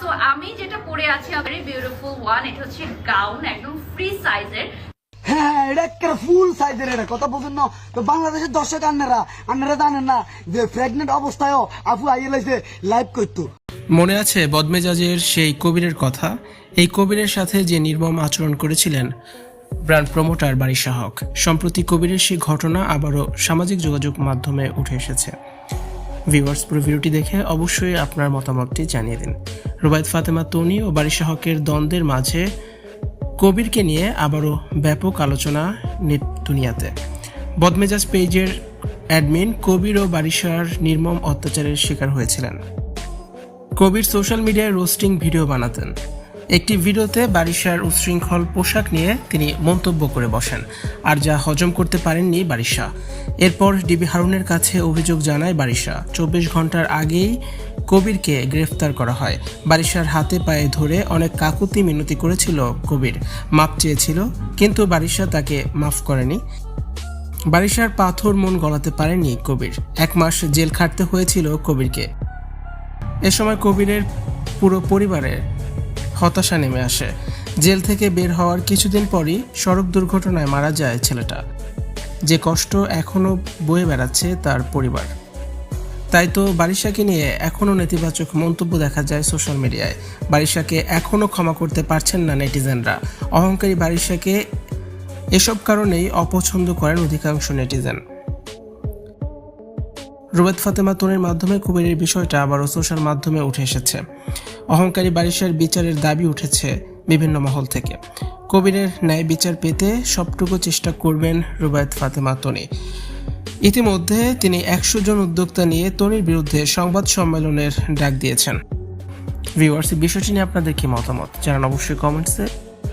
So আমি যেটা পরে আছি ভেরি বিউটিফুল ওয়ান এটা হচ্ছে গাউন একদম ফ্রি সাইজের হ্যাঁ এটা একটা ফুল সাইজের এটা কথা বলছেন না। তো বাংলাদেশের দর্শক আন্নারা আন্নারা জানেন না যে প্রেগনেন্ট অবস্থায়ও আপু আইয়ে লাইছে লাইভ করতো। মনে আছে বদমেজাজের সেই কবিরের কথা? এই কবিরের সাথে যে নির্মম আচরণ করেছিলেন ব্র্যান্ড প্রমোটার বাড়ি সাহক সম্প্রতি কবিরের সেই ঘটনা আবারও সামাজিক যোগাযোগ মাধ্যমে উঠে এসেছে। ভিউয়ার্স পুরো ভিডিওটি দেখে অবশ্যই আপনার মতামতটি জানিয়ে দিন। রুবায়ত ফাতেমা তনি ও বারিশা হকের দ্বন্দ্বের মাঝে কবিরকে নিয়ে আবারও ব্যাপক আলোচনা নেট দুনিয়াতে। বদমেজাজ পেজের অ্যাডমিন কবির ও বারিশার নির্মম অত্যাচারের শিকার হয়েছিলেন। কবির সোশ্যাল মিডিয়ায় রোস্টিং ভিডিও বানাতেন। একটি ভিডিওতে বারিশার উচ্ছৃঙ্খল পোশাক নিয়ে তিনি মন্তব্য করে বসেন। আর যা হজম করতে পারেননি বারিশা। এরপর ডিবি হারুনের কাছে অভিযোগ জানায় বারিশা। চব্বিশ ঘণ্টার আগেই কবিরকে গ্রেফতার করা হয়। বারিশার হাতে পায়ে ধরে অনেক কাকুতি মিনতি করেছিল কবির। মাপ চেয়েছিল, কিন্তু বারিশা তাকে মাফ করেনি। বারিশার পাথর মন গলাতে পারেনি কবির। এক মাস জেল খাটতে হয়েছিল কবিরকে। এ সময় কবিরের পুরো পরিবারের হতাশা নেমে আসে। জেল থেকে বের হওয়ার কিছুদিন পরই সড়ক দুর্ঘটনায় মারা যায় ছেলেটা। যে কষ্ট এখনও বয়ে বেড়াচ্ছে তার পরিবার। তাই তো বারিশাকে নিয়ে এখনও নেতিবাচক মন্তব্য দেখা যায় সোশ্যাল মিডিয়ায়। বারিশাকে এখনও ক্ষমা করতে পারছেন না নেটিজেনরা। অহংকারী বারিশাকে এসব কারণেই অপছন্দ করেন অধিকাংশ নেটিজেন। রুবেদ ফাতেমা তনির মাধ্যমে কুবেরের বিষয়টা আবারও সোশ্যাল মাধ্যমে উঠে এসেছে। অহংকারী বারিশার বিচারের দাবি উঠেছে বিভিন্ন মহল থেকে। কবিরের ন্যায় বিচার পেতে সবটুকু চেষ্টা করবেন রুবায়ত ফাতেমা তনি। ইতিমধ্যে তিনি একশো জন উদ্যোক্তা নিয়ে তনির বিরুদ্ধে সংবাদ সম্মেলনের ডাক দিয়েছেন। ভিউয়ার্স বিষয়টি নিয়ে আপনাদের কি মতামত? জানান অবশ্যই কমেন্টসে।